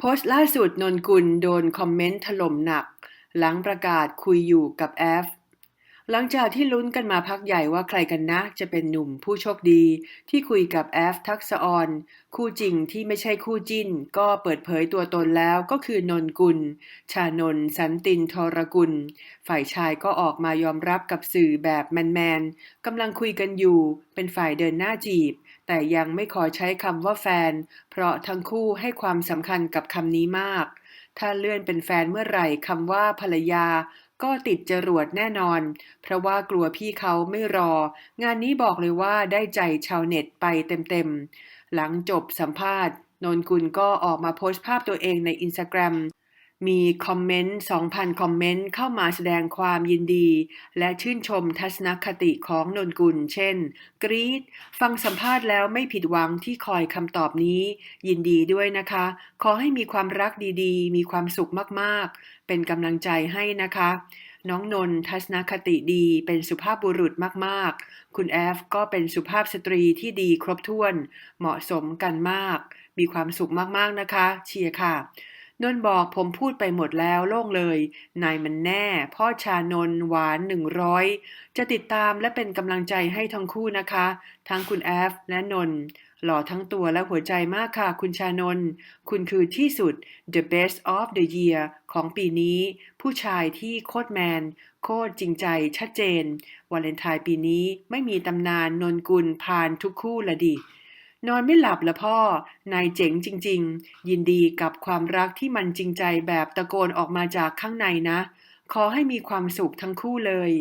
โพสต์ล่าสุด นนกุล โดนคอมเมนต์ถล่มหนัก หลังประกาศคุยอยู่กับแอฟ หลังจากที่ลุ้นกันมาพักใหญ่ว่าใครกันนะ จะเป็นหนุ่มผู้โชคดีที่คุยกับแอฟทักษออนคู่จริงที่ไม่ใช่คู่จิ้น ก็เปิดเผยตัวตนแล้วก็คือนนกุล ชานนท์สันตินทรกุล ฝ่ายชายก็ออกมายอมรับกับสื่อแบบแมนๆกำลังคุยกันอยู่ เป็นฝ่ายเดินหน้าจีบ แต่ยังไม่ขอใช้คำว่าแฟน เพราะทั้งคู่ให้ความสำคัญกับคำนี้มากถ้าเลื่อนเป็นแฟนเมื่อไหร่คำว่าภรรยา ก็ติดจรวดแน่นอน เพราะว่ากลัวพี่เขาไม่รอ งานนี้บอกเลยว่าได้ใจชาวเน็ตไปเต็มๆ หลังจบสัมภาษณ์ นนกุลก็ออกมาโพสต์ภาพตัวเองในอินสตาแกรม มีคอมเมนต์ 2,000 คอมเมนต์เข้ามาแสดงความยินดี และชื่นชมทัศนคติของนนกุล เช่น กรีดฟังสัมภาษณ์แล้วไม่ผิดหวังที่คอยคำตอบนี้ ยินดีด้วยนะคะ ขอให้มีความรักดีๆ มีความสุขมากๆ เป็นกำลังใจให้นะคะ น้องนนท์ทัศนคติดีเป็นสุภาพบุรุษมากๆ คุณแอฟก็เป็นสุภาพสตรีที่ดีครบถ้วน เหมาะสมกันมาก มีความสุขมากๆนะคะ เชียร์ค่ะ นนบอกผมพูดไปหมดแล้วโล่งเลย นายมันแน่ พ่อชานนหวานหนึ่งร้อยจะติดตามและเป็นกำลังใจให้ทั้งคู่นะคะ ทั้งคุณแอฟและนนหล่อทั้งตัวและหัวใจมากค่ะ คุณชานนคุณคือที่สุด the best of the year ของปีนี้ ผู้ชายที่โคตรแมน โคตรจริงใจชัดเจนวาเลนไทน์ปีนี้ไม่มีตำนานนนกุลผ่านทุกคู่ละดิ นอนไม่หลับละพ่อ นายเจ๋งจริง ๆ ยินดีกับความรักที่มันจริงใจแบบตะโกนออกมาจากข้างในนะ ขอให้มีความสุขทั้งคู่เลย